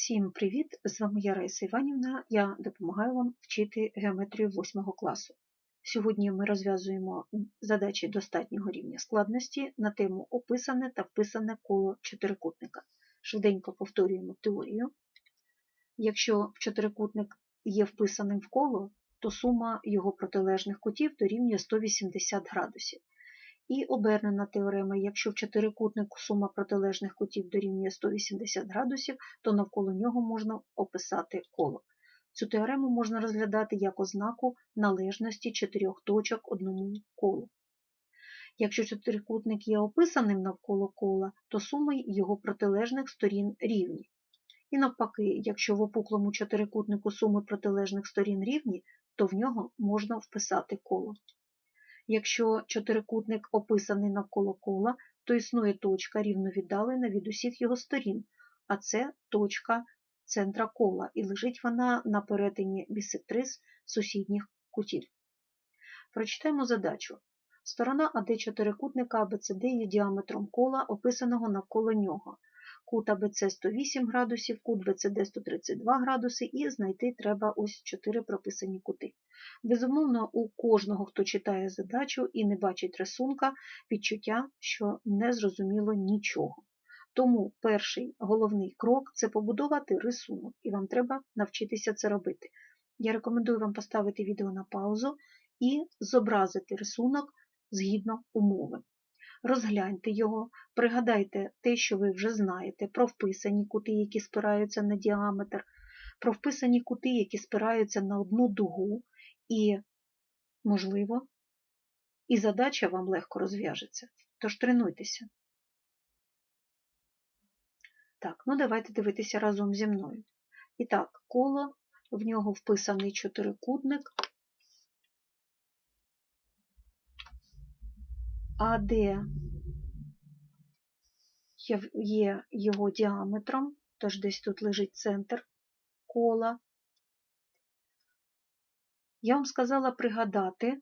Всім привіт! З вами я Раїса Іванівна. Я допомагаю вам вчити геометрію 8 класу. Сьогодні ми розв'язуємо задачі достатнього рівня складності на тему описане та вписане коло чотирикутника. Швиденько повторюємо теорію. Якщо чотирикутник є вписаним в коло, то сума його протилежних кутів дорівнює 180 градусів. І обернена теорема, якщо в чотирикутнику сума протилежних кутів дорівнює 180 градусів, то навколо нього можна описати коло. Цю теорему можна розглядати як ознаку належності чотирьох точок одному колу. Якщо чотирикутник є описаним навколо кола, то суми його протилежних сторін рівні. І навпаки, якщо в опуклому чотирикутнику суми протилежних сторін рівні, то в нього можна вписати коло. Якщо чотирикутник описаний навколо кола, то існує точка рівно віддалена від усіх його сторін, а це точка центра кола, і лежить вона на перетині бісектрис сусідніх кутів. Прочитаємо задачу. Сторона АД чотирикутника АБЦД є діаметром кола, описаного навколо нього. Кут АБЦ 108 градусів, кут БЦД 132 градуси, і знайти треба ось 4 прописані кути. Безумовно, у кожного, хто читає задачу і не бачить рисунка, відчуття, що не зрозуміло нічого. Тому перший головний крок це побудувати рисунок, і вам треба навчитися це робити. Я рекомендую вам поставити відео на паузу і зобразити рисунок згідно умови. Розгляньте його, пригадайте те, що ви вже знаєте, про вписані кути, які спираються на діаметр, про вписані кути, які спираються на одну дугу, і, можливо, і задача вам легко розв'яжеться. Тож тренуйтеся. Так, ну давайте дивитися разом зі мною. І так, коло, в нього вписаний чотирикутник, АД є його діаметром, тож десь тут лежить центр кола. Я вам сказала пригадати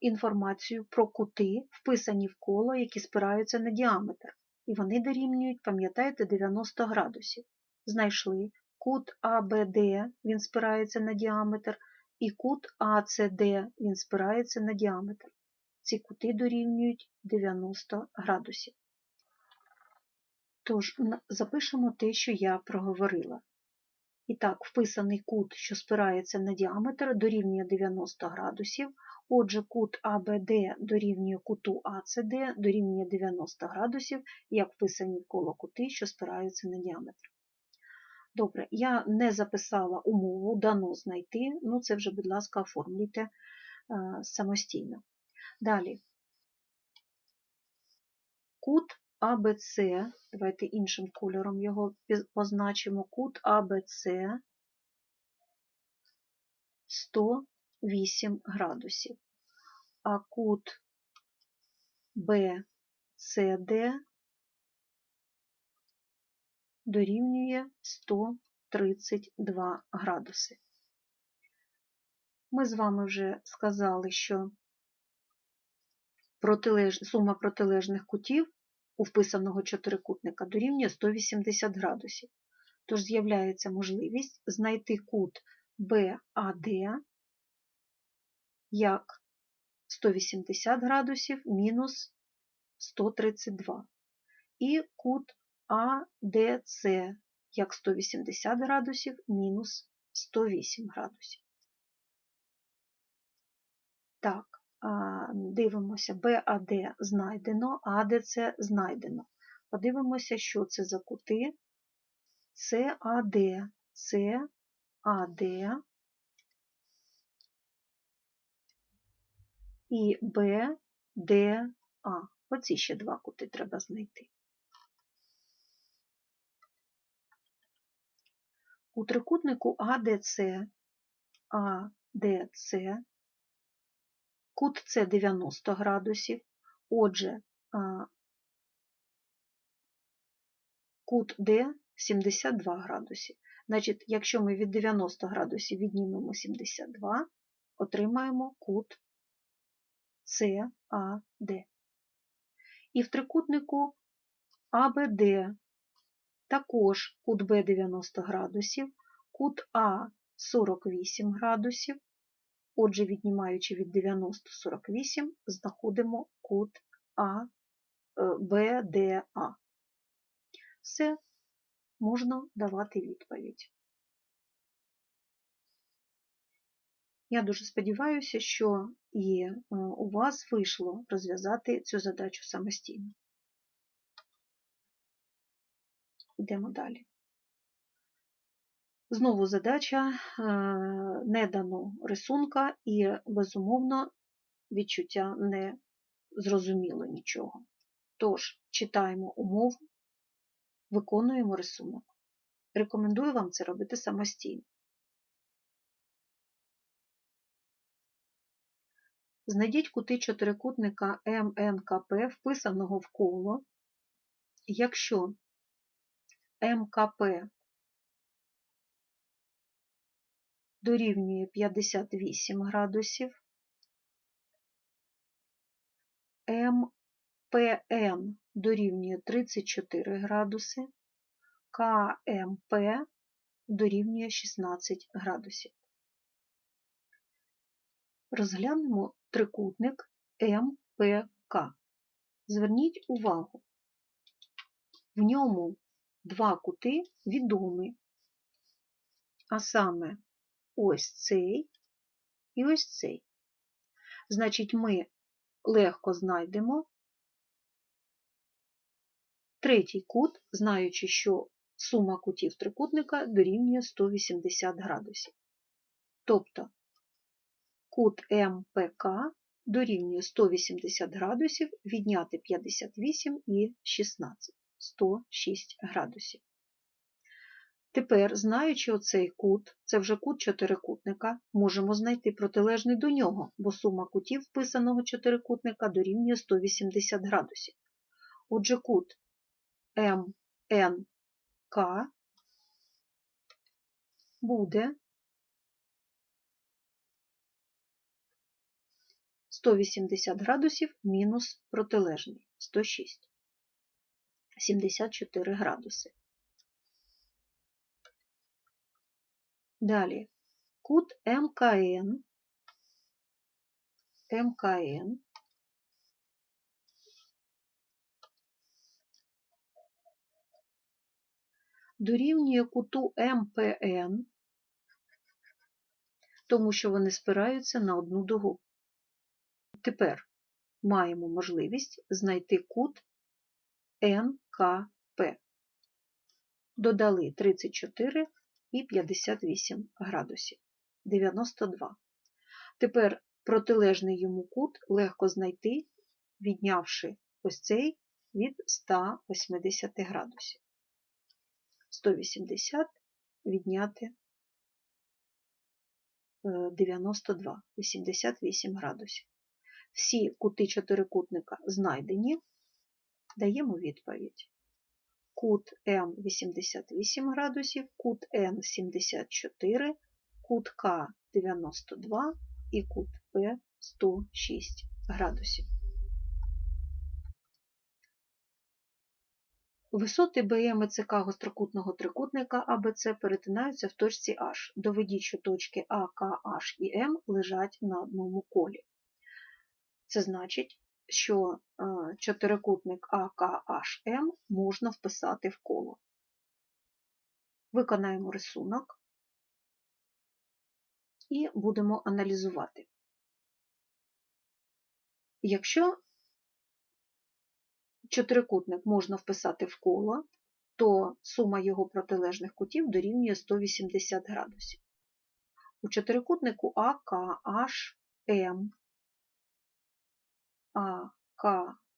інформацію про кути, вписані в коло, які спираються на діаметр. І вони дорівнюють, пам'ятаєте, 90 градусів. Знайшли кут АБД, він спирається на діаметр, і кут АЦД, він спирається на діаметр. Ці кути дорівнюють 90 градусів. Тож, запишемо те, що я проговорила. І так, вписаний кут, що спирається на діаметр, дорівнює 90 градусів. Отже, кут АБД дорівнює куту АЦД дорівнює 90 градусів, як вписані коло кути, що спираються на діаметр. Добре, я не записала умову, дано знайти, ну це вже, будь ласка, оформлюйте е, самостійно. Далі. Кут АБЦ, давайте іншим кольором його позначимо, кут АБЦ 108 градусів, а кут БЦД дорівнює 132 градуси. Ми з вами вже сказали, що протилеж... сума протилежних кутів у вписаного чотирикутника дорівнює 180 градусів. Тож з'являється можливість знайти кут БАД як 180 градусів мінус 132. І кут АДЦ як 180 градусів мінус 108 градусів. Так, дивимося, БАД знайдено, АДЦ знайдено. Подивимося, що це за кути. САД, САД і БДА. Оці ще два кути треба знайти. У трикутнику АДЦ, АДЦ Кут С 90 градусів. Отже, кут Д 72 градусів. Значить, якщо ми від 90 градусів віднімемо 72, отримаємо кут САД. І в трикутнику АБД Також кут Б 90 градусів, кут А 48 градусів. Отже, віднімаючи від 90 48, знаходимо кут А, БДА. Все, можна давати відповідь. Я дуже сподіваюся, що і е, у вас вийшло розв'язати цю задачу самостійно. Йдемо далі. Знову задача е, не дано рисунка і, безумовно, відчуття не зрозуміло нічого. Тож, читаємо умову, виконуємо рисунок. Рекомендую вам це робити самостійно. Знайдіть кути чотирикутника МНКП, вписаного в коло, якщо МКП дорівнює 58 градусів, МПН дорівнює 34 градуси, КМП дорівнює 16 градусів. Розглянемо трикутник МПК. Зверніть увагу, в ньому два кути відомі, а саме ось цей і ось цей. Значить, ми легко знайдемо третій кут, знаючи, що сума кутів трикутника дорівнює 180 градусів. Тобто кут МПК дорівнює 180 градусів, відняти 58 і 16 106 градусів. Тепер, знаючи оцей кут, це вже кут чотирикутника, можемо знайти протилежний до нього, бо сума кутів вписаного чотирикутника дорівнює 180 градусів. Отже, кут МНК буде 180 градусів мінус протилежний 106, 74 градуси. Далі кут МКН, МКН дорівнює куту МПН, тому що вони спираються на одну дугу. Тепер маємо можливість знайти кут НКП. Додали 34 і 58 градусів 92. Тепер протилежний йому кут легко знайти, віднявши ось цей від 180 градусів. 180 відняти 92, 88 градусів. Всі кути чотирикутника знайдені, даємо відповідь. Кут М 88 градусів, кут Н 74, кут К 92 і кут П 106 градусів. Висоти БМ і ЦК гострокутного трикутника АБЦ перетинаються в точці H. Доведіть, що точки А, К, H і М лежать на одному колі. Це значить, що е, чотирикутник АКHM можна вписати в коло. Виконаємо рисунок і будемо аналізувати. Якщо чотирикутник можна вписати в коло, то сума його протилежних кутів дорівнює 180 градусів. У чотирикутнику АКHM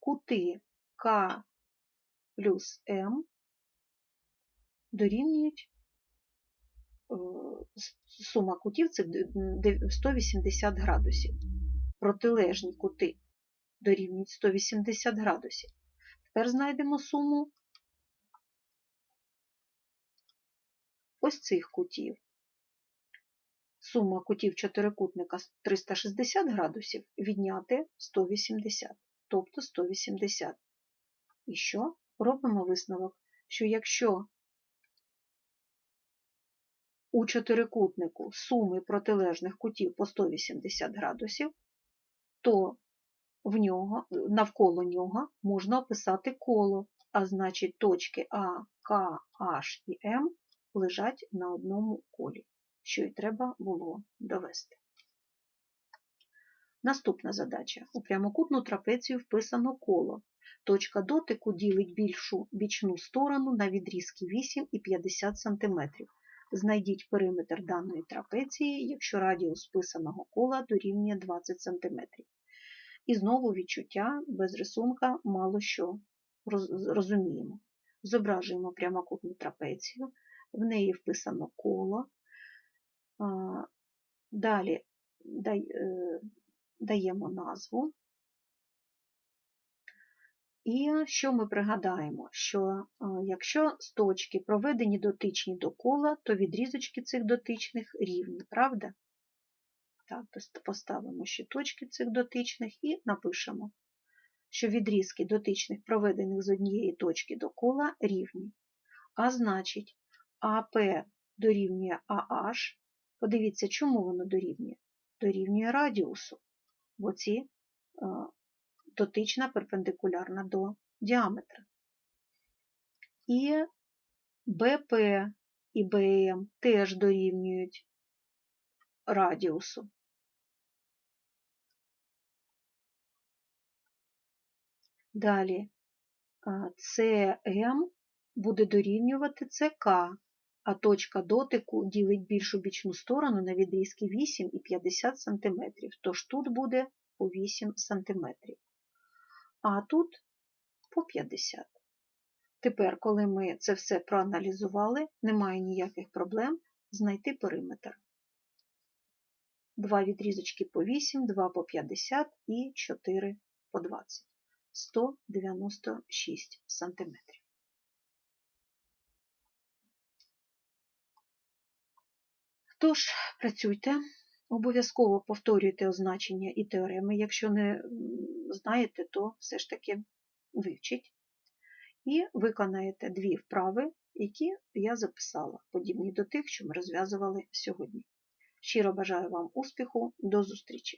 кути К плюс М дорівнюють е, сума кутів це 180 градусів. Протилежні кути дорівнюють 180 градусів. Тепер знайдемо суму ось цих кутів сума кутів чотирикутника 360 градусів відняти 180, тобто 180. І що? Робимо висновок, що якщо у чотирикутнику суми протилежних кутів по 180 градусів, то в нього, навколо нього можна описати коло, а значить точки А, К, H і М лежать на одному колі, що й треба було довести. Наступна задача. У прямокутну трапецію вписано коло. Точка дотику ділить більшу бічну сторону на відрізки 8 і 50 см. Знайдіть периметр даної трапеції, якщо радіус вписаного кола дорівнює 20 см. І знову відчуття без рисунка мало що розуміємо. Зображуємо прямокутну трапецію, в неї вписано коло. Далі е, даємо назву. І що ми пригадаємо? Що е, якщо точки проведені дотичні до кола, то відрізочки цих дотичних рівні, правда? Так, поставимо ще точки цих дотичних і напишемо, що відрізки дотичних, проведених з однієї точки до кола, рівні. А значить, АП дорівнює АH. Подивіться, чому воно дорівнює? Дорівнює радіусу, бо ці е, дотична перпендикулярна до діаметра. І БП і БМ теж дорівнюють радіусу. Далі CM буде дорівнювати ЦК, а точка дотику ділить більшу бічну сторону на відрізки 8 і 50 см, тож тут буде по 8 см. А тут по 50 Тепер, коли ми це все проаналізували, немає ніяких проблем знайти периметр. Два відрізочки по 8, 2 по 50 і 4 по 20. 196 см. Тож, працюйте, обов'язково повторюйте означення і теореми. Якщо не знаєте, то все ж таки вивчіть. І виконаєте дві вправи, які я записала, подібні до тих, що ми розв'язували сьогодні. Щиро бажаю вам успіху, до зустрічі!